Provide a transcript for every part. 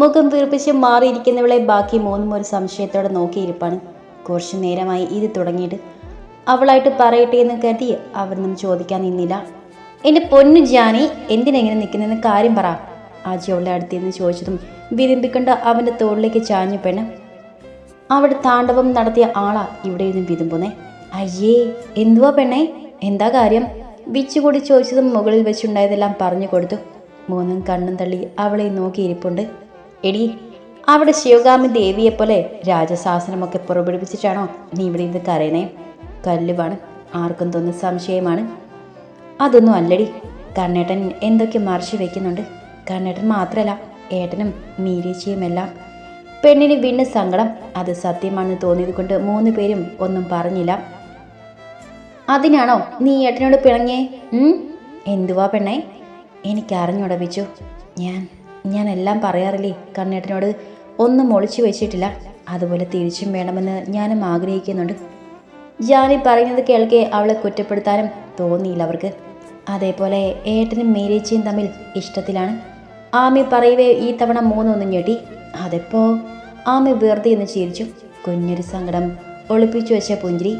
മുഖം വീർപ്പിച്ച് മാറിയിരിക്കുന്നവളെ ബാക്കി മൂന്നും ഒരു സംശയത്തോടെ നോക്കിയിരിപ്പാണ്. കുറച്ചു നേരമായി ഇത് തുടങ്ങിയിട്ട് അവളായിട്ട് പറയട്ടെ എന്ന് കരുതി അവരൊന്നും ചോദിക്കാൻ നിന്നില്ല. എന്റെ പൊന്നു ജാനി എന്തിനെങ്ങനെ നിൽക്കുന്നതെന്ന് കാര്യം പറ ആജി അവളുടെ അടുത്തിരുന്ന് ചോദിച്ചതും വിരുമ്പിക്കൊണ്ട് അവന്റെ തോളിലേക്ക് ചാഞ്ഞു പെണ്ണ്. അവിടെ താണ്ഡവം നടത്തിയ ആളാ ഇവിടെ ഇരുന്ന് വിതുമ്പുന്നേ. അയ്യേ എന്തുവാ പെണ്ണേ? എന്താ കാര്യം? വിച്ചുകൂടി ചോദിച്ചതും മുകളിൽ വെച്ചുണ്ടായതെല്ലാം പറഞ്ഞു കൊടുത്തു. മൂന്നും കണ്ണും തള്ളി അവളെ നോക്കിയിരിപ്പുണ്ട്. എടി അവിടെ ശിവഗാമി ദേവിയെപ്പോലെ രാജശാസനമൊക്കെ പുറപ്പെടുവിച്ചിട്ടാണോ നീ ഇവിടെ ഇത് കരയണേ? കല്ലുവാണ്. ആർക്കും തോന്നുന്ന സംശയമാണ്. അതൊന്നും അല്ലടി. കണ്ണേട്ടൻ എന്തൊക്കെ മറിച്ച് വെക്കുന്നുണ്ട്. കണ്ണേട്ടൻ മാത്രമല്ല ഏട്ടനും മീരീച്ചിയുമെല്ലാം. പെണ്ണിന് വീണ്ടും സങ്കടം അത് സത്യമാണെന്ന് തോന്നിയത് കൊണ്ട് മൂന്ന് പേരും ഒന്നും പറഞ്ഞില്ല. അതിനാണോ നീ ഏട്ടനോട് പിണങ്ങിയേ? ഉം? എന്തുവാ പെണ്ണേ? എനിക്ക് അറിഞ്ഞുടപ്പിച്ചു ഞാൻ ഞാൻ എല്ലാം പറയാറില്ലേ? കണ്ണേട്ടനോട് ഒന്നും ഒളിച്ചു വെച്ചിട്ടില്ല. അതുപോലെ തിരിച്ചും വേണമെന്ന് ഞാനും ആഗ്രഹിക്കുന്നുണ്ട്. ജാനി പറയുന്നത് കേൾക്കെ അവളെ കുറ്റപ്പെടുത്താനും തോന്നിയില്ല അവർക്ക്. അതേപോലെ ഏട്ടനും മീരേച്ചിയും തമ്മിൽ ഇഷ്ടത്തിലാണ്. ആമി പറയവേ ഈ തവണ മൂന്നൊന്നും ഞെട്ടി. അതെപ്പോ? ആമി വെറുതെ എന്ന് ചിരിച്ചു. കുഞ്ഞൊരു സങ്കടം ഒളിപ്പിച്ചു വെച്ച പുഞ്ചിരി.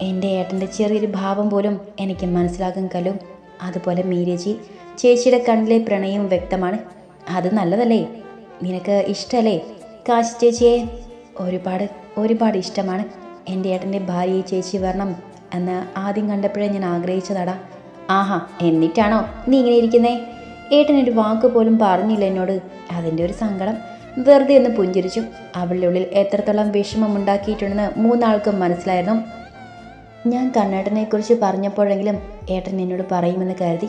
എന്റെ ഏട്ടന്റെ ചെറിയൊരു ഭാവം പോലും എനിക്ക് മനസ്സിലാകും കലും അതുപോലെ മീരേജി ചേച്ചിയുടെ കണ്ണിലെ പ്രണയം വ്യക്തമാണ്. അത് നല്ലതല്ലേ? നിനക്ക് ഇഷ്ടമല്ലേ കാശി ചേച്ചിയെ ഒരുപാട് ഒരുപാട് ഇഷ്ടമാണ് എന്റെ ഏട്ടന്റെ ഭാര്യയെ ചേച്ചി വരണം എന്ന് ആദ്യം കണ്ടപ്പോഴേ ഞാൻ ആഗ്രഹിച്ചതാടാ. ആഹാ എന്നിട്ടാണോ നീ ഇങ്ങനെ ഇരിക്കുന്നേ? ഏട്ടൻ ഒരു വാക്ക് പോലും പറഞ്ഞില്ല എന്നോട്. അതിന്റെ ഒരു സങ്കടം വെറുതെ ഒന്ന് പുഞ്ചിരിച്ചു. അവളുടെ ഉള്ളിൽ എത്രത്തോളം വിഷമം ഉണ്ടാക്കിയിട്ടുണ്ടെന്ന് മൂന്നാൾക്കും മനസ്സിലായിരുന്നു. ഞാൻ കണ്ണേട്ടനെക്കുറിച്ച് പറഞ്ഞപ്പോഴെങ്കിലും ഏട്ടൻ എന്നോട് പറയുമെന്ന് കരുതി.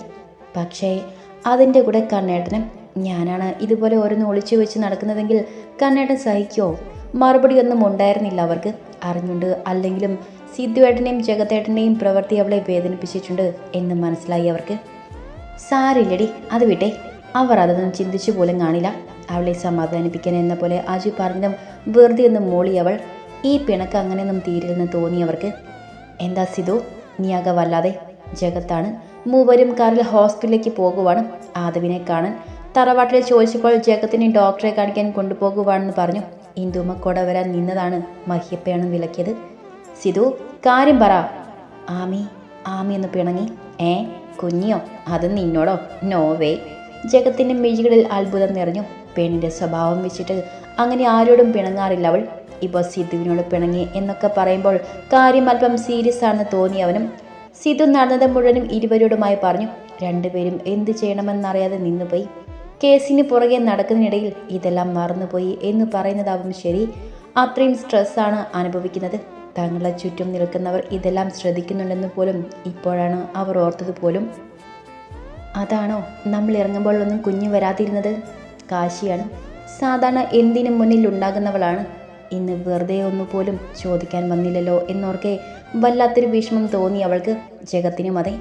പക്ഷേ അതിന്റെ കൂടെ കണ്ണേട്ടനും ഞാനാണ് ഇതുപോലെ ഓരോന്ന് ഒളിച്ചു വെച്ച് നടക്കുന്നതെങ്കിൽ കണ്ണേട്ടൻ സഹിക്കുമോ മറുപടി ഒന്നും ഉണ്ടായിരുന്നില്ല അവർക്ക്. അറിഞ്ഞുണ്ട് അല്ലെങ്കിലും സിദ്ധുവേട്ടന്റെയും ജഗത്തേട്ടന്റെയും പ്രവൃത്തി അവളെ വേദനിപ്പിച്ചിട്ടുണ്ട് എന്ന് മനസ്സിലായി അവർക്ക്. സാരില്ലടി അത് വിട്ടെ. അവർ അതൊന്നും ചിന്തിച്ചു പോലും കാണില്ല. അവളെ സമാധാനിപ്പിക്കാൻ എന്ന പോലെ അജു പറഞ്ഞതും വെറുതെ ഒന്ന് മൂളി അവൾ. ഈ പിണക്ക് അങ്ങനെയൊന്നും തീരില്ലെന്ന് തോന്നി അവർക്ക്. എന്താ സിധു? നീയാകെ വല്ലാതെ ജഗത്താണ്. മൂവരും കാറിൽ ഹോസ്പിറ്റലിലേക്ക് പോകുവാണ് ആദവിനെ കാണാൻ. തറവാട്ടിൽ ചോദിച്ചപ്പോൾ ജഗത്തിനെ ഡോക്ടറെ കാണിക്കാൻ കൊണ്ടുപോകുവാണെന്ന് പറഞ്ഞു. ഇന്ദുമ്മ കൂടെ വരാൻ നിന്നതാണ് മഹിയപ്പയാണ് വിലക്കിയത്. സിധു കാര്യം പറ. ആമി ആമി എന്ന് പിണങ്ങി. ഏ കുഞ്ഞിയോ? അത് നിന്നോടോ? No way. ജഗത്തിന്റെ മിഴികളിൽ അത്ഭുതം നിറഞ്ഞു. പെണ്ണിന്റെ സ്വഭാവം വെച്ചിട്ട് അങ്ങനെ ആരോടും പിണങ്ങാറില്ല അവൾ. ഇപ്പോൾ സിദ്ധുവിനോട് പിണങ്ങി എന്നൊക്കെ പറയുമ്പോൾ കാര്യം അല്പം സീരിയസ് ആണെന്ന് തോന്നി അവനും. സിധു നടന്നത് മുഴുവനും ഇരുവരോടുമായി പറഞ്ഞു. രണ്ടുപേരും എന്ത് ചെയ്യണമെന്നറിയാതെ നിന്നുപോയി. കേസിന് പുറകെ നടക്കുന്നതിനിടയിൽ ഇതെല്ലാം മറന്നുപോയി എന്ന് പറയുന്നതാവും ശരി. അത്രയും സ്ട്രെസ്സാണ് അനുഭവിക്കുന്നത്. തങ്ങളെ ചുറ്റും നിൽക്കുന്നവർ ഇതെല്ലാം ശ്രദ്ധിക്കുന്നുണ്ടെന്ന് പോലും ഇപ്പോഴാണ് അവർ ഓർത്തത് പോലും. അതാണോ നമ്മൾ ഇറങ്ങുമ്പോഴൊന്നും കുഞ്ഞു വരാതിരുന്നത്? കാശിയാണ്. സാധാരണ എന്തിനും മുന്നിൽ ഉണ്ടാകുന്നവളാണ്. ഇന്ന് വെറുതെ ഒന്നുപോലും ചോദിക്കാൻ വന്നില്ലല്ലോ എന്നോർക്കെ വല്ലാത്തൊരു വിഷമം തോന്നി അവൾക്ക്. ജഗത്തിനും അതെ.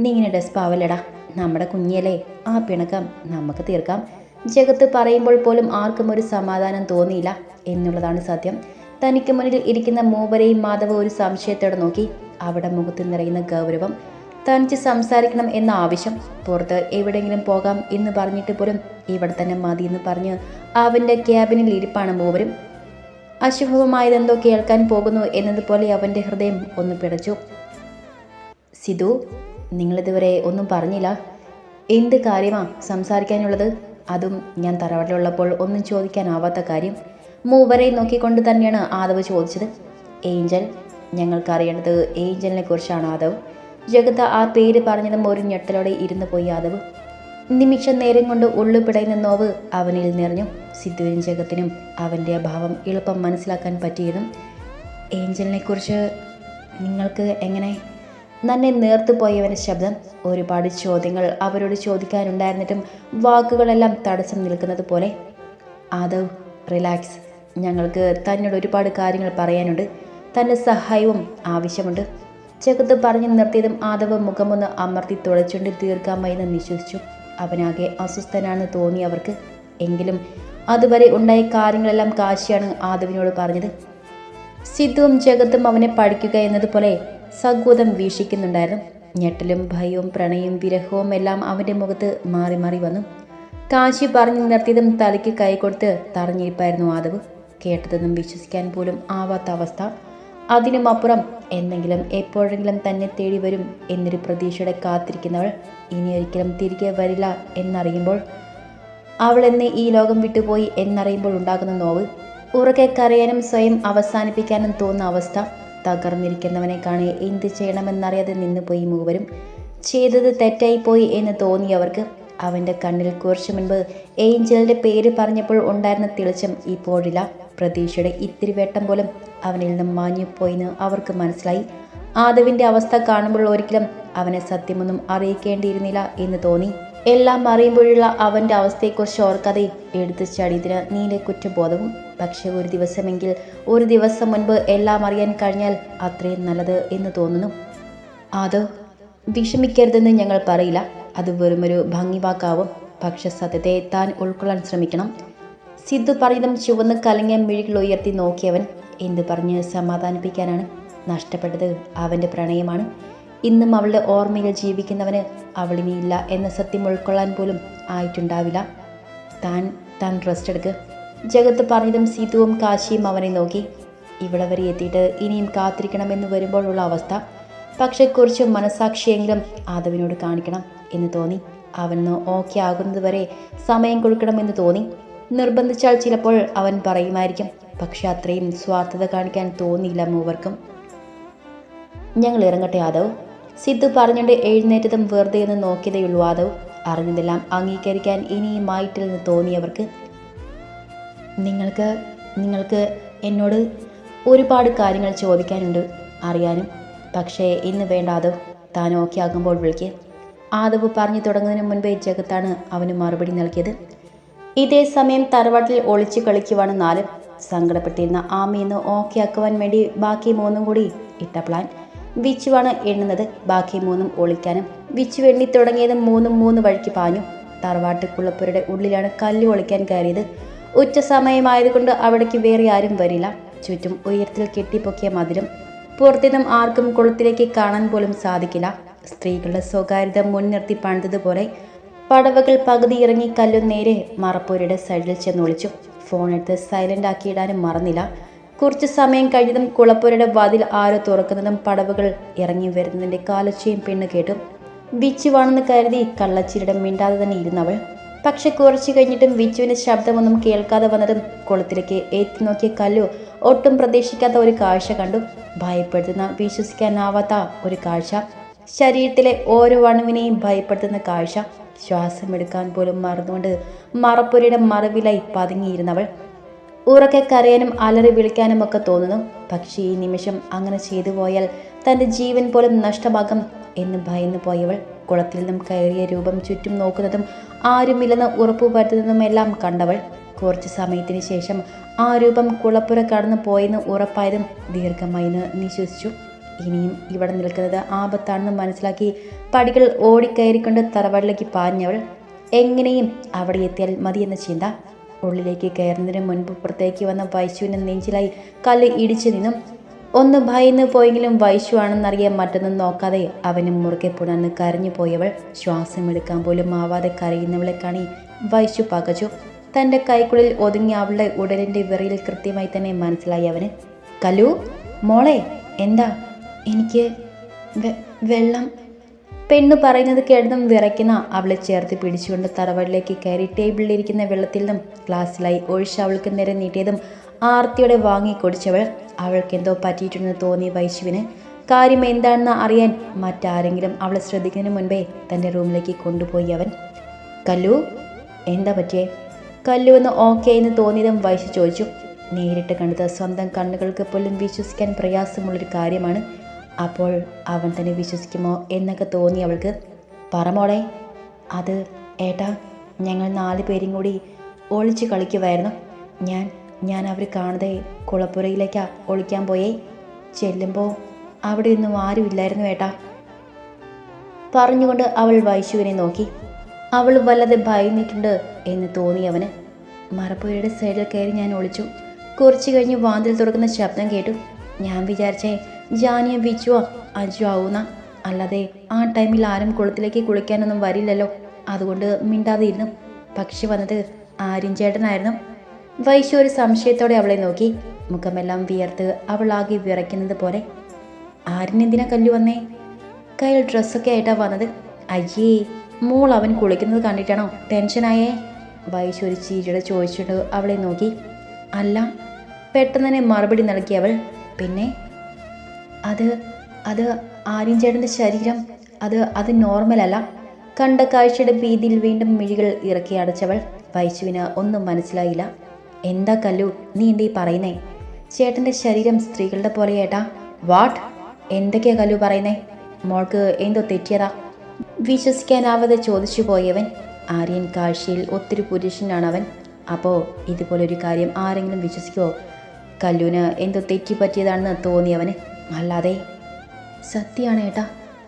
നീ ഇങ്ങനെ ഡെസ്പാവല്ലടാ. നമ്മുടെ കുഞ്ഞിയല്ലേ? ആ പിണക്കം നമുക്ക് തീർക്കാം. ജഗത്ത് പറയുമ്പോൾ പോലും ആർക്കും ഒരു സമാധാനം തോന്നിയില്ല എന്നുള്ളതാണ് സത്യം. തനിക്ക് മുന്നിൽ ഇരിക്കുന്ന മൂവരെയും മാധവ ഒരു സംശയത്തോടെ നോക്കി. അവിടെ മുഖത്ത് നിറയുന്ന ഗൗരവം. തനിച്ച് സംസാരിക്കണം എന്ന ആവശ്യം. പുറത്ത് എവിടെയെങ്കിലും പോകാം എന്ന് പറഞ്ഞിട്ട് പോലും ഇവിടെ തന്നെ മതി എന്ന് പറഞ്ഞ് അവന്റെ ക്യാബിനിൽ ഇരിപ്പാണ് മൂവരും. അശുഭമായതെന്തോ കേൾക്കാൻ പോകുന്നു എന്നതുപോലെ അവന്റെ ഹൃദയം ഒന്ന് പിടച്ചു. സിധു നിങ്ങളിതുവരെ ഒന്നും പറഞ്ഞില്ല. എന്ത് കാര്യമാണ് സംസാരിക്കാനുള്ളത്? അതും ഞാൻ തറവാട്ടിലുള്ളപ്പോൾ ഒന്നും ചോദിക്കാനാവാത്ത കാര്യം. മൂവരെ നോക്കിക്കൊണ്ട് തന്നെയാണ് ആദവ് ചോദിച്ചത്. ഏഞ്ചൽ ഞങ്ങൾക്കറിയേണ്ടത് ഏഞ്ചലിനെ കുറിച്ചാണ് ആദവ്. ജഗത്ത് ആ പേര് പറഞ്ഞതും ഒരു ഞെട്ടലോടെ ഇരുന്നു പോയി ആദവ്. നിമിഷ നേരം കൊണ്ട് ഉള്ളു പിടയുന്ന നോവ് അവനിൽ നിറഞ്ഞു. സിദ്ധുവിനും ജഗത്തിനും അവന്റെ അഭാവം എളുപ്പം മനസ്സിലാക്കാൻ പറ്റിയതും ഏഞ്ചലിനെക്കുറിച്ച് നിങ്ങൾക്ക് എങ്ങനെ നന്നെ നേർത്തു പോയവന്റെ ശബ്ദം ഒരുപാട് ചോദ്യങ്ങൾ അവരോട് ചോദിക്കാനുണ്ടായിരുന്നിട്ടും വാക്കുകളെല്ലാം തടസ്സം നിൽക്കുന്നത് പോലെ. ആദവ് റിലാക്സ് ഞങ്ങൾക്ക് തന്നോട് ഒരുപാട് കാര്യങ്ങൾ പറയാനുണ്ട്. തന്റെ സഹായവും ആവശ്യമുണ്ട്. ചെകുത്ത് പറഞ്ഞു നിർത്തിയതും ആദവ് മുഖമൊന്ന് അമർത്തി തുളച്ചുകൊണ്ട് ദീർഘമായെന്ന് വിശ്വസിച്ചു അവനാകെ അസ്വസ്ഥനാണെന്ന് തോന്നി അവർക്ക്. എങ്കിലും അതുവരെ ഉണ്ടായ കാര്യങ്ങളെല്ലാം കാശിയാണ് ആദവിനോട് പറഞ്ഞത്. സിദ്ധുവും ജഗത്തും അവനെ പഠിക്കുക എന്നതുപോലെ സഗൂതം വീക്ഷിക്കുന്നുണ്ടായിരുന്നു. ഞെട്ടലും ഭയവും പ്രണയവും വിരഹവും എല്ലാം അവന്റെ മുഖത്ത് മാറി മാറി വന്നു. കാശി പറഞ്ഞു നിർത്തിയതും തലയ്ക്ക് കൈ കൊടുത്ത് തറഞ്ഞിരിപ്പായിരുന്നു ആദവ്. കേട്ടതൊന്നും വിശ്വസിക്കാൻ പോലും ആവാത്ത അവസ്ഥ. അതിനുമപ്പുറം എന്തെങ്കിലും എപ്പോഴെങ്കിലും തന്നെ തേടി വരും എന്നൊരു പ്രതീക്ഷയുടെ കാത്തിരിക്കുന്നവൾ ഇനി ഒരിക്കലും തിരികെ വരില്ല എന്നറിയുമ്പോൾ അവൾ എന്നെ ഈ ലോകം വിട്ടുപോയി എന്നറിയുമ്പോൾ ഉണ്ടാകുന്ന നോവ്. ഉറക്കെ കരയാനും സ്വയം അവസാനിപ്പിക്കാനും തോന്നുന്ന അവസ്ഥ. തകർന്നിരിക്കുന്നവനെ കാണെ എന്ത് ചെയ്യണമെന്നറിയാതെ നിന്നുപോയി മൂവരും. ചെയ്തത് തെറ്റായിപ്പോയി എന്ന് തോന്നിയവർക്ക് അവന്റെ കണ്ണിൽ കുറച്ചു മുൻപ് ഏഞ്ചലിന്റെ പേര് പറഞ്ഞപ്പോൾ ഉണ്ടായിരുന്ന തെളിച്ചം ഇപ്പോഴില്ല. പ്രതീക്ഷയുടെ ഇത്തിരി വേട്ടം പോലും അവനിൽ നിന്നും മാഞ്ഞുപോയിന്ന് അവർക്ക് മനസ്സിലായി. ആദവിന്റെ അവസ്ഥ കാണുമ്പോൾ ഒരിക്കലും അവനെ സത്യമൊന്നും അറിയിക്കേണ്ടിയിരുന്നില്ല എന്ന് തോന്നി. എല്ലാം അറിയുമ്പോഴുള്ള അവന്റെ അവസ്ഥയെക്കുറിച്ച് ഓർക്കാതെ എടുത്തു ചടിയതിന് നീലെ കുറ്റബോധവും. പക്ഷെ ഒരു ദിവസമെങ്കിൽ ഒരു ദിവസം മുൻപ് എല്ലാം അറിയാൻ കഴിഞ്ഞാൽ അത്രയും നല്ലത് എന്ന് തോന്നുന്നു. അത് വിഷമിക്കരുതെന്ന് ഞങ്ങൾ പറയില്ല. അത് വെറുമൊരു ഭംഗി വാക്കാവും പക്ഷെ സത്യത്തെ താൻ ഉൾക്കൊള്ളാൻ ശ്രമിക്കണം. സിദ്ധു പറഞ്ഞതും ചുവന്ന് കലങ്ങിയ മിഴികൾ ഉയർത്തി നോക്കിയവൻ എന്ത് പറഞ്ഞ് സമാധാനിപ്പിക്കാനാണ് നഷ്ടപ്പെട്ടത്? അവന്റെ പ്രണയമാണ്. ഇന്നും അവളുടെ ഓർമ്മയിൽ ജീവിക്കുന്നവന് അവളിനിയില്ല എന്ന സത്യം ഉൾക്കൊള്ളാൻ പോലും ആയിട്ടുണ്ടാവില്ല. താൻ താൻ റെസ്റ്റ് എടുക്ക്. ജഗത്ത് പറഞ്ഞതും സീതുവും കാശിയും അവനെ നോക്കി. ഇവിടെ വരെ എത്തിയിട്ട് ഇനിയും കാത്തിരിക്കണമെന്ന് വരുമ്പോഴുള്ള അവസ്ഥ. പക്ഷെ കുറച്ച് മനസാക്ഷിയെങ്കിലും ആദവിനോട് കാണിക്കണം എന്ന് തോന്നി. അവനൊന്ന് ഓക്കെ ആകുന്നത് വരെ സമയം കൊടുക്കണമെന്ന് തോന്നി. നിർബന്ധിച്ചാൽ ചിലപ്പോൾ അവൻ പറയുമായിരിക്കും. പക്ഷെ അത്രയും സ്വാർത്ഥത കാണിക്കാൻ തോന്നിയില്ല മൂവർക്കും. ഞങ്ങൾ ഇറങ്ങട്ടെ ആദവ്. സിദ്ധു പറഞ്ഞുകൊണ്ട് എഴുന്നേറ്റതും വെറുതെ എന്ന് നോക്കിയതേയുള്ളൂ ആദവ്. അറിഞ്ഞതെല്ലാം അംഗീകരിക്കാൻ ഇനിയും ആയിട്ടില്ലെന്ന് തോന്നിയവർക്ക് നിങ്ങൾക്ക് നിങ്ങൾക്ക് എന്നോട് ഒരുപാട് കാര്യങ്ങൾ ചോദിക്കാനുണ്ട് അറിയാനും. പക്ഷേ ഇന്ന് വേണ്ട ആദവ്. താൻ ഓക്കെ ആകുമ്പോൾ വിളിക്കുക ആദവ് പറഞ്ഞു തുടങ്ങുന്നതിന് മുൻപേ ജഗത്താണ് അവന് മറുപടി നൽകിയത്. ഇതേ സമയം തറവാട്ടിൽ ഒളിച്ചു കളിക്കുവാണ് നാല്. സങ്കടപ്പെട്ടിരുന്ന ആമയെന്ന് ഓക്കെ ആക്കുവാൻ വേണ്ടി ബാക്കി മൂന്നും കൂടി ഇട്ട പ്ലാൻ വിച്ചുവാണ് എണ്ണുന്നത് ബാക്കി മൂന്നും ഒളിക്കാനും വിച്ചു എണ്ണി തുടങ്ങിയത് മൂന്നും മൂന്ന് വഴിക്ക് പാഞ്ഞു. തറവാട്ട് കുളപ്പുരയുടെ ഉള്ളിലാണ് കല്ല് ഒളിക്കാൻ കയറിയത്. ഉച്ച സമയമായതുകൊണ്ട് അവിടേക്ക് വേറെ ആരും വരില്ല. ചുറ്റും ഉയരത്തിൽ കെട്ടിപ്പൊക്കിയ മധുരം പുറത്തുനിന്നും ആർക്കും കുളത്തിലേക്ക് കാണാൻ പോലും സാധിക്കില്ല. സ്ത്രീകളുടെ സ്വകാര്യത മുൻനിർത്തി പണിതതുപോലെ പടവകൾ പകുതി ഇറങ്ങി കല്ലു നേരെ മറപ്പൂരയുടെ സൈഡിൽ ചെന്നൊളിച്ചു. ഫോണെടുത്ത് സൈലന്റ് ആക്കിയിടാനും മറന്നില്ല. കുറച്ച് സമയം കഴിഞ്ഞതും കുളപ്പുരയുടെ വാതിൽ ആരോ തുറക്കുന്നതും പടവുകൾ ഇറങ്ങി വരുന്നതിന്റെ കാലച്ചയും പെണ്ണ് കേട്ടു വിച്ചുവാണെന്ന് കരുതി കള്ളച്ചിരിടം മിണ്ടാതെ തന്നെ ഇരുന്നവൾ. പക്ഷെ കുറച്ചു കഴിഞ്ഞിട്ടും വിച്ചുവിന്റെ ശബ്ദമൊന്നും കേൾക്കാതെ വന്നതും കുളത്തിലേക്ക് ഏറ്റി നോക്കിയ കല്ലു ഒട്ടും പ്രതീക്ഷിക്കാത്ത ഒരു കാഴ്ച കണ്ടു. ഭയപ്പെടുത്തുന്ന വിശ്വസിക്കാനാവാത്ത ഒരു കാഴ്ച. ശരീരത്തിലെ ഓരോ അണുവിനെയും ഭയപ്പെടുത്തുന്ന കാഴ്ച. ശ്വാസമെടുക്കാൻ പോലും മറന്നുകൊണ്ട് മറപ്പുരയുടെ മറവിലായി പതുങ്ങിയിരുന്നവൾ. ഉറക്കെ കരയാനും അലറി വിളിക്കാനും ഒക്കെ തോന്നുന്നു. പക്ഷേ ഈ നിമിഷം അങ്ങനെ ചെയ്തു പോയാൽ തന്റെ ജീവൻ പോലും നഷ്ടമാകും എന്ന് ഭയന്നു പോയവൾ കുളത്തിൽ നിന്നും കയറിയ രൂപം ചുറ്റും നോക്കുന്നതും ആരുമില്ലെന്ന് ഉറപ്പു വരുത്തുന്നതുമെല്ലാം കണ്ടവൾ കുറച്ച് സമയത്തിന് ശേഷം ആ രൂപം കുളപ്പുര കടന്നു പോയെന്ന് ഉറപ്പായതും ദീർഘമായി നിശ്വസിച്ചു. ഇനിയും ഇവിടെ നിൽക്കുന്നത് ആപത്താണെന്ന് മനസ്സിലാക്കി പടികൾ ഓടിക്കയറിക്കൊണ്ട് തറവാടിലേക്ക് പാഞ്ഞവൾ എങ്ങനെയും അവിടെ എത്തിയാൽ മതിയെന്ന ചിന്ത ഉള്ളിലേക്ക് കയറുന്നതിന് മുൻപ് പുറത്തേക്ക് വന്ന വൈശുവിന് നെഞ്ചിലായി കല്ല് ഇടിച്ചു നിന്നും. ഒന്ന് ഭയന്ന് പോയെങ്കിലും വൈശു ആണെന്നറിയാൻ മറ്റൊന്നും നോക്കാതെ അവന് മുറുകെ പുണർന്ന് കരഞ്ഞു പോയവൾ ശ്വാസം എടുക്കാൻ പോലും ആവാതെ കരയുന്നവളെ കാണി വൈശു പകച്ചു. തന്റെ കൈക്കുള്ളിൽ ഒതുങ്ങി അവളുടെ ഉടലിന്റെ വിറയിൽ കൃത്യമായി തന്നെ മനസ്സിലായി അവന്. കലു മോളെ എന്താ? എനിക്ക് വെള്ളം പെണ്ണ് പറയുന്നത് കേട്ടതും വിറയ്ക്കുന്ന അവളെ ചേർത്ത് പിടിച്ചുകൊണ്ട് തറവടിലേക്ക് കയറി ടേബിളിലിരിക്കുന്ന വെള്ളത്തിൽ നിന്നും ഗ്ലാസ്സിലായി ഒഴിച്ച് അവൾക്ക് നേരെ നീട്ടിയതും ആർത്തിയോടെ വാങ്ങിക്കൊടിച്ചവൾ അവൾക്കെന്തോ പറ്റിയിട്ടുണ്ടെന്ന് തോന്നി വൈശുവിന് കാര്യം എന്താണെന്ന് അറിയാൻ മറ്റാരെങ്കിലും അവളെ ശ്രദ്ധിക്കുന്നതിന് മുൻപേ തന്റെ റൂമിലേക്ക് കൊണ്ടുപോയി അവൻ. കല്ലു എന്താ പറ്റിയേ? കല്ലു എന്ന് ഓക്കെ എന്ന് തോന്നിയതും വൈശു ചോദിച്ചു. നേരിട്ട് കണ്ടത് സ്വന്തം കണ്ണുകൾക്ക് പോലും വിശ്വസിക്കാൻ പ്രയാസമുള്ളൊരു കാര്യമാണ്. അപ്പോൾ അവൻ തന്നെ വിശ്വസിക്കുമോ എന്നൊക്കെ തോന്നി അവൾക്ക്. പറമോളെ അത് ഏട്ടാ ഞങ്ങൾ നാല് പേരും കൂടി ഒളിച്ച് കളിക്കുമായിരുന്നു ഞാൻ ഞാൻ അവർ കാണാതെ കുളപ്പുരയിലേക്കാ ഒളിക്കാൻ പോയേ. ചെല്ലുമ്പോൾ അവിടെ ഒന്നും ആരുമില്ലായിരുന്നു ഏട്ടാ. പറഞ്ഞുകൊണ്ട് അവൾ വൈശുവിനെ നോക്കി. അവൾ വല്ലാതെ ഭയന്നിട്ടുണ്ട് എന്ന് തോന്നി അവന്. മറപ്പുരയുടെ സൈഡിൽ കയറി ഞാൻ ഒളിച്ചു. കുറച്ച് കഴിഞ്ഞ് വാതിൽ തുറക്കുന്ന ശബ്ദം കേട്ടു. ഞാൻ വിചാരിച്ചേ ജാനിയ വിച്ചുവോ അജു ആവുന്ന? അല്ലാതെ ആ ടൈമിൽ ആരും കുളത്തിലേക്ക് കുളിക്കാനൊന്നും വരില്ലല്ലോ. അതുകൊണ്ട് മിണ്ടാതെ ഇരുന്നു. പക്ഷി വന്നത് ആര്യൻ ചേട്ടനായിരുന്നു. വൈശു ഒരു സംശയത്തോടെ അവളെ നോക്കി. മുഖമെല്ലാം വിയർത്ത് അവൾ ആകെ വിറയ്ക്കുന്നത് പോലെ. ആര്യൻ എന്തിനാ കല്ലു വന്നേ? കയ്യിൽ ഡ്രസ്സൊക്കെ ആയിട്ടാ വന്നത്. അയ്യേ മോൾ അവൻ കുളിക്കുന്നത് കണ്ടിട്ടാണോ ടെൻഷനായേ? വൈശു ഒരു ചീരിയുടെ ചോദിച്ചിട്ട് അവളെ നോക്കി. അല്ല പെട്ടെന്ന് തന്നെ മറുപടി നൽകി അവൾ. പിന്നെ? അത് അത് ആര്യൻ ചേട്ടന്റെ ശരീരം അത് അത് നോർമലല്ല കണ്ട കാഴ്ചയുടെ ഭീതിയിൽ വീണ്ടും മിഴികൾ ഇറക്കി അടച്ചവൾ വൈശുവിന് ഒന്നും മനസ്സിലായില്ല. എന്താ കല്ലു നീ എന്തേ പറയുന്നേ? ചേട്ടന്റെ ശരീരം സ്ത്രീകളുടെ പോലെ ഏട്ടാ വാട്ട് എന്തൊക്കെയാ കല്ലു പറയുന്നേ? മോൾക്ക് എന്തോ തെറ്റിയതാ. വിശ്വസിക്കാനാവാതെ ചോദിച്ചു പോയവൻ ആര്യൻ കാഴ്ചയിൽ ഒത്തിരി പുരുഷനാണ് അവൻ അപ്പോൾ ഇതുപോലൊരു കാര്യം ആരെങ്കിലും വിശ്വസിക്കുമോ കല്ലുവിന് എന്തോ തെറ്റിപ്പറ്റിയതാണെന്ന് തോന്നിയവന്. അല്ലാതെ സത്യമാണ് ഏട്ടാ.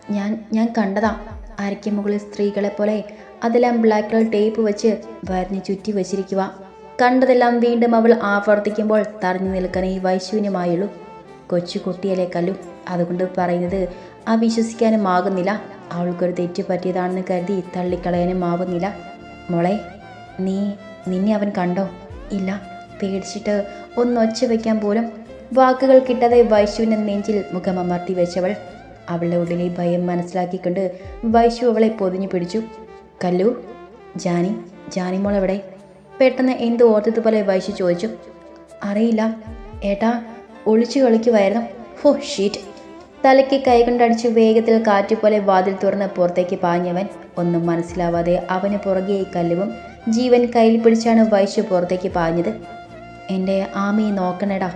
ഞാൻ ഞാൻ കണ്ടതാ. അരയ്ക്ക് മുകളിൽ സ്ത്രീകളെ പോലെ അതെല്ലാം ബ്ലാക്ക് കളർ ടേപ്പ് വെച്ച് വരഞ്ഞ് ചുറ്റി വച്ചിരിക്കുക കണ്ടതെല്ലാം വീണ്ടും അവൾ ആവർത്തിക്കുമ്പോൾ തറഞ്ഞു നിൽക്കാനേ വൈശൂന്യമായുള്ളൂ കൊച്ചു കുട്ടിയല്ലേ കല്ലു. അതുകൊണ്ട് പറയുന്നത് ആ അവിശ്വസിക്കാനും ആകുന്നില്ല. അവൾക്കൊരു തെറ്റ് പറ്റിയതാണെന്ന് കരുതി തള്ളിക്കളയാനും ആവുന്നില്ല മോളെ നീ നിന്നെ അവൻ കണ്ടോ? ഇല്ല. പേടിച്ചിട്ട് ഒന്നൊച്ച വയ്ക്കാൻ പോലും വാക്കുകൾ കിട്ടാതെ വൈശുവിന്റെ നെഞ്ചിൽ മുഖമമർത്തി വെച്ചവൾ അവളുടെ ഉള്ളിലെ ഭയം മനസ്സിലാക്കിക്കൊണ്ട് വൈശു അവളെ പൊതിഞ്ഞു പിടിച്ചു. കല്ലു ജാനി ജാനി മോൾ എവിടെ പെട്ടെന്ന് എന്ത് ഓർത്തതുപോലെ വൈശു ചോദിച്ചു. അറിയില്ല. ഏട്ടാ ഒളിച്ചു കളിക്കുമായിരുന്നു ഹോ ഷീറ്റ് തലയ്ക്ക് കൈകൊണ്ടടിച്ച് വേഗത്തിൽ കാറ്റുപോലെ വാതിൽ തുറന്ന് പുറത്തേക്ക് പാഞ്ഞവൻ ഒന്നും മനസ്സിലാവാതെ അവന് പുറകെ കല്ലുവും ജീവൻ കയ്യിൽ പിടിച്ചാണ് വൈശു പുറത്തേക്ക് പാഞ്ഞത്. എന്റെ ആമയെ നോക്കണടാ.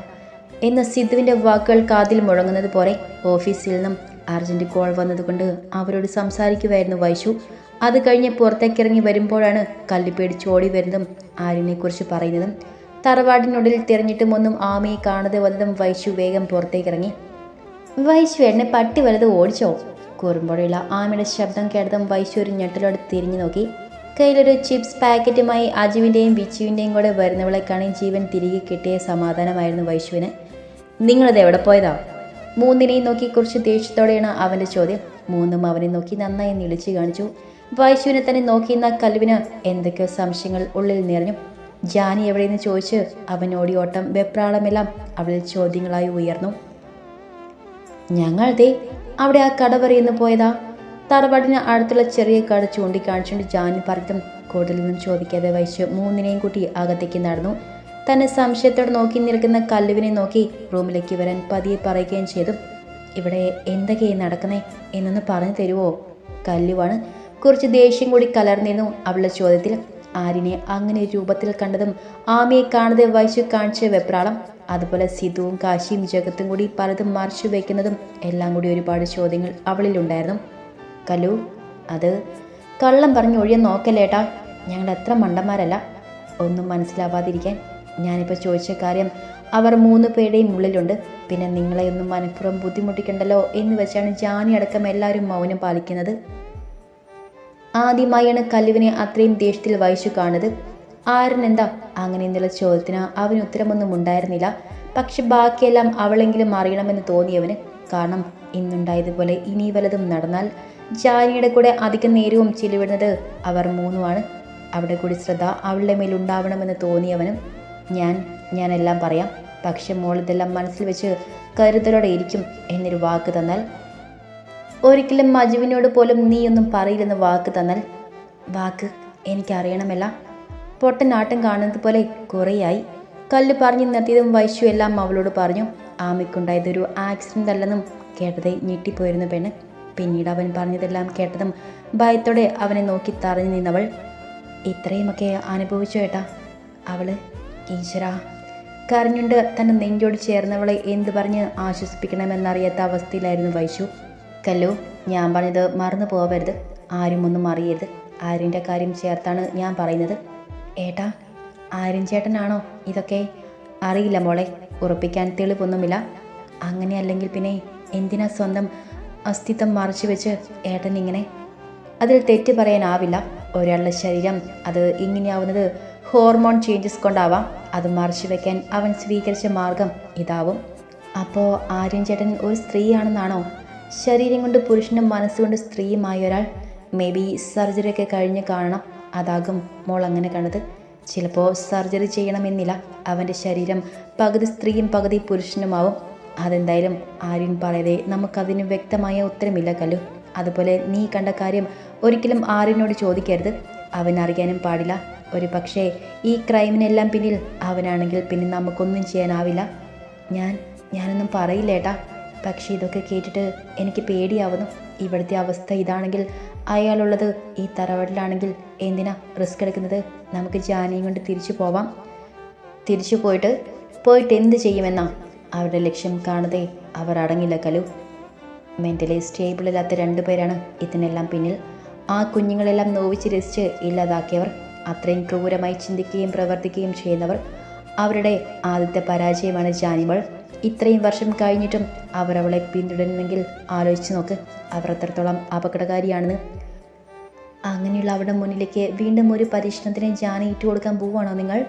എന്ന സിദ്ധുവിന്റെ വാക്കുകൾ കാതിൽ മുഴങ്ങുന്നത് പോലെ ഓഫീസിൽ നിന്നും അർജന്റ് കോൾ വന്നതുകൊണ്ട് അവരോട് സംസാരിക്കുമായിരുന്നു വൈശു. അത് കഴിഞ്ഞ് പുറത്തേക്കിറങ്ങി വരുമ്പോഴാണ് കല്ലിപ്പേടിച്ച് ഓടി വരുന്നതും ആര്യനെക്കുറിച്ച് പറയുന്നതും. തറവാടിനുള്ളിൽ തിരഞ്ഞിട്ടും ഒന്നും ആമയെ കാണാതെ വന്നതും വൈശു വേഗം പുറത്തേക്കിറങ്ങി. വൈശു എന്നെ പട്ടി വലുത് ഓടിച്ചോ? കുറുമ്പോഴുള്ള ആമയുടെ ശബ്ദം കേട്ടതും വൈശു ഒരു ഞെട്ടലോട് തിരിഞ്ഞു നോക്കി. കയ്യിലൊരു ചിപ്സ് പാക്കറ്റുമായി അജുവിന്റെയും വിച്ചുവിന്റെയും കൂടെ വരുന്നവളെ കാണി ജീവൻ തിരികെ കിട്ടിയ സമാധാനമായിരുന്നു വൈശുവിന്. നിങ്ങളത് എവിടെ പോയതാ? മൂന്നിനെയും നോക്കി കുറച്ച് ദേഷ്യത്തോടെയാണ് അവന്റെ ചോദ്യം. മൂന്നും അവനെ നോക്കി നന്നായി നിളിച്ചു കാണിച്ചു. വൈശുവിനെ തന്നെ നോക്കിയിരുന്ന കല്ലുവിന് എന്തൊക്കെയോ സംശയങ്ങൾ ഉള്ളിൽ നിറഞ്ഞു. ജാനി എവിടെയെന്ന് ചോദിച്ച് അവൻ ഓടി ഓട്ടം വെപ്രാളമെല്ലാം അവളിൽ ചോദ്യങ്ങളായി ഉയർന്നു. ഞങ്ങൾ ദേ അവിടെ ആ കട പറയുന്നു പോയതാ. തറവാടിന് അടുത്തുള്ള ചെറിയ കട ചൂണ്ടിക്കാണിച്ചുകൊണ്ട് ജാനി പറഞ്ഞതും കൂടുതലൊന്നും ചോദിക്കാതെ വൈശു മൂന്നിനെയും കൂട്ടി അകത്തേക്ക് നടന്നു. തന്നെ സംശയത്തോടെ നോക്കി നിൽക്കുന്ന കല്ലുവിനെ നോക്കി റൂമിലേക്ക് വരാൻ പതിയെ പറയുകയും ചെയ്തു. ഇവിടെ എന്തൊക്കെയായി നടക്കുന്നേ? എന്നൊന്ന് പറഞ്ഞു തരുമോ കല്ലുവാണ് കുറച്ച് ദേഷ്യം കൂടി കലർന്നിരുന്നു അവളുടെ ചോദ്യത്തിൽ. ആരിനെ അങ്ങനെ രൂപത്തിൽ കണ്ടതും ആമയെ കാണാതെ വഹിച്ചു കാണിച്ച വെപ്രാളം അതുപോലെ സിധുവും കാശിയും ജഗത്തും കൂടി പലതും മറിച്ചു വയ്ക്കുന്നതും എല്ലാം കൂടി ഒരുപാട് ചോദ്യങ്ങൾ അവളിലുണ്ടായിരുന്നു കലു അത് കള്ളം പറഞ്ഞ് ഒഴിയാൻ നോക്കല്ലേട്ടാ? ഞങ്ങൾ എത്ര മണ്ടന്മാരല്ല. ഒന്നും മനസ്സിലാവാതിരിക്കാൻ ഞാനിപ്പോൾ ചോദിച്ച കാര്യം അവർ മൂന്ന് പേരുടെയും ഉള്ളിലുണ്ട്. പിന്നെ നിങ്ങളെ ഒന്നും മനഃപൂർവം ബുദ്ധിമുട്ടിക്കണ്ടല്ലോ എന്ന് വെച്ചാണ് ജാനി അടക്കം എല്ലാവരും മൗനം പാലിക്കുന്നത്. ആദ്യമായാണ് കല്ലുവിനെ അത്രയും ദേഷ്യത്തിൽ വഹിച്ചു കാണുന്നത്. ആരനെന്താ അങ്ങനെ എന്നുള്ള ചോദ്യത്തിന് അവന് ഉത്തരമൊന്നും ഉണ്ടായിരുന്നില്ല. പക്ഷെ ബാക്കിയെല്ലാം അവളെങ്കിലും അറിയണമെന്ന് തോന്നിയവന് കാരണം ഇന്നുണ്ടായതുപോലെ ഇനി വലതും നടന്നാൽ ജാനിയുടെ കൂടെ അധിക നേരവും ചിലവിടുന്നത് അവർ മൂന്നുമാണ്. അവിടെ കൂടി ശ്രദ്ധ അവളുടെ മേൽ ഉണ്ടാവണമെന്ന് തോന്നിയവനും ഞാൻ ഞാനെല്ലാം പറയാം. പക്ഷെ മോളിതെല്ലാം മനസ്സിൽ വെച്ച് കരുതലോടെ ഇരിക്കും എന്നൊരു വാക്ക് തന്നാൽ. ഒരിക്കലും മജുവിനോട് പോലും നീയൊന്നും പറയില്ലെന്ന് വാക്ക് തന്നാൽ. വാക്ക് എനിക്കറിയണമല്ല. പൊട്ടനാട്ടം കാണുന്നത് പോലെ കുറേയായി. കല്ല് പറഞ്ഞു നിർത്തിയതും വൈശു എല്ലാം അവളോട് പറഞ്ഞു. ആമയ്ക്കുണ്ടായതൊരു ആക്സിഡന്റ് അല്ലെന്നും കേട്ടതേ ഞെട്ടിപ്പോയിരുന്നു പെണ്ണ്. പിന്നീട് അവൻ പറഞ്ഞതെല്ലാം കേട്ടതും ഭയത്തോടെ അവനെ നോക്കി തറഞ്ഞു നിന്നവൾ. ഇത്രയുമൊക്കെ അനുഭവിച്ചു ഏട്ടാ? അവൾ ഈശ്വരാ കരഞ്ഞുണ്ട് തന്റെ നെഞ്ചോട് ചേർന്നവളെ എന്ത് പറഞ്ഞ് ആശ്വസിപ്പിക്കണമെന്നറിയാത്ത അവസ്ഥയിലായിരുന്നു വൈശു. കല്ലു ഞാൻ പറഞ്ഞത് മറന്നു പോകരുത് ആരും ഒന്നും അറിയരുത്. ആര്യന്റെ കാര്യം ചേർത്താണ് ഞാൻ പറയുന്നത്. ഏട്ടാ ആര്യൻ ചേട്ടനാണോ ഇതൊക്കെ? അറിയില്ല മോളെ ഉറപ്പിക്കാൻ തെളിവൊന്നുമില്ല. അങ്ങനെ അല്ലെങ്കിൽ പിന്നെ എന്തിനാ സ്വന്തം അസ്തിത്വം മറച്ചു വെച്ച് ഏട്ടൻ ഇങ്ങനെ അതിൽ തെറ്റ് പറയാനാവില്ല. ഒരാളുടെ ശരീരം അത് ഇങ്ങനെയാവുന്നത് ഹോർമോൺ ചേഞ്ചസ് കൊണ്ടാവാം. അത് മറച്ചു വെക്കാൻ അവൻ സ്വീകരിച്ച മാർഗം ഇതാവും. അപ്പോൾ ആര്യൻ ചേട്ടൻ ഒരു സ്ത്രീയാണെന്നാണോ? ശരീരം കൊണ്ട് പുരുഷനും മനസ്സുകൊണ്ട് സ്ത്രീയുമായ ഒരാൾ മേ ബി സർജറിയൊക്കെ കഴിഞ്ഞ് കാണണം. അതാകും മോൾ അങ്ങനെ കണ്ടത്. ചിലപ്പോൾ സർജറി ചെയ്യണമെന്നില്ല. അവന്റെ ശരീരം പകുതി സ്ത്രീയും പകുതി പുരുഷനുമാവും. അതെന്തായാലും ആര്യൻ പറയാതെ നമുക്കതിന് വ്യക്തമായ ഉത്തരമില്ല കല്ലു. അതുപോലെ നീ കണ്ട കാര്യം ഒരിക്കലും ആര്യനോട് ചോദിക്കരുത്. അവൻ അറിയാനും പാടില്ല. ഒരു പക്ഷേ ഈ ക്രൈമിനെല്ലാം പിന്നിൽ അവനാണെങ്കിൽ പിന്നെ നമുക്കൊന്നും ചെയ്യാനാവില്ല. ഞാൻ ഞാനൊന്നും പറയില്ല ഏട്ടാ പക്ഷേ ഇതൊക്കെ കേട്ടിട്ട് എനിക്ക് പേടിയാവുന്നു. ഇവിടുത്തെ അവസ്ഥ ഇതാണെങ്കിൽ അയാളുള്ളത് ഈ തറവാട്ടിലാണെങ്കിൽ എന്തിനാ റിസ്ക് എടുക്കുന്നത്? നമുക്ക് ജാനിയും കൊണ്ട് തിരിച്ചു പോവാം. തിരിച്ചു പോയിട്ട് പോയിട്ട് എന്ത് ചെയ്യുമെന്നാ? അവരുടെ ലക്ഷ്യം കാണാതെ അവർ അടങ്ങില്ല കലു. മെന്റലി സ്റ്റേബിളില്ലാത്ത രണ്ടു രണ്ടുപേരാണ് ഇതിനെല്ലാം പിന്നിൽ. ആ കുഞ്ഞുങ്ങളെല്ലാം നോവിച്ച് രസിച്ച് ഇല്ലാതാക്കിയവർ. അത്രയും ക്രൂരമായി ചിന്തിക്കുകയും പ്രവർത്തിക്കുകയും ചെയ്യുന്നവർ അവരുടെ ആദ്യത്തെ പരാജയമാണ് ജാനിമൾ. ഇത്രയും വർഷം കഴിഞ്ഞിട്ടും അവർ അവളെ പിന്തുടരുന്നെങ്കിൽ ആലോചിച്ച് നോക്ക്. അവർ അത്രത്തോളം അപകടകാരിയാണെന്ന്. അങ്ങനെയുള്ള അവരുടെ മുന്നിലേക്ക് വീണ്ടും ഒരു പരീക്ഷണത്തിന് ജാനി ഇട്ട് കൊടുക്കാൻ പോവുകയാണോ നിങ്ങൾ?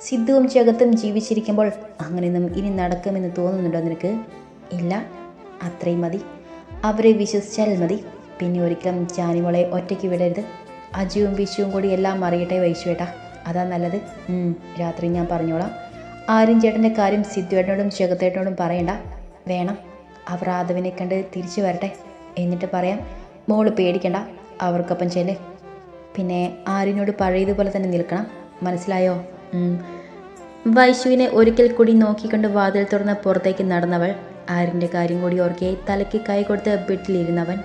സിദ്ധുവും ജഗത്തും ജീവിച്ചിരിക്കുമ്പോൾ അങ്ങനെയൊന്നും ഇനി നടക്കുമെന്ന് തോന്നുന്നുണ്ടോ നിനക്ക്? ഇല്ല. അത്രയും മതി. അവരെ വിശ്വസിച്ചാൽ മതി. പിന്നെ ഒരിക്കലും ജാനിമോളെ ഒറ്റയ്ക്ക് വിടരുത്. അജുവും വിഷുവും കൂടി എല്ലാം അറിയട്ടെ വൈശുവേട്ടാ അതാ നല്ലത്. രാത്രി ഞാൻ പറഞ്ഞോളാം. ആരും ചേട്ടന്റെ കാര്യം സിദ്ധുവേട്ടനോടും ജഗത്തേട്ടനോടും പറയണ്ട. വേണം. അവർ ആദവിനെ കണ്ട് തിരിച്ചു വരട്ടെ. എന്നിട്ട് പറയാം മോൾ പേടിക്കണ്ട. അവർക്കൊപ്പം ചെല്ല്. പിന്നെ ആരിനോട് പഴയതുപോലെ തന്നെ നിൽക്കണം. മനസ്സിലായോ. വൈശുവിനെ ഒരിക്കൽ കൂടി നോക്കിക്കൊണ്ട് വാതിൽ തുറന്ന് പുറത്തേക്ക് നടന്നവൾ ആരിന്റെ കാര്യം കൂടി ഓർക്കെ തലയ്ക്ക് കൈ കൊടുത്ത് ബെഡിലിരുന്നവൻ.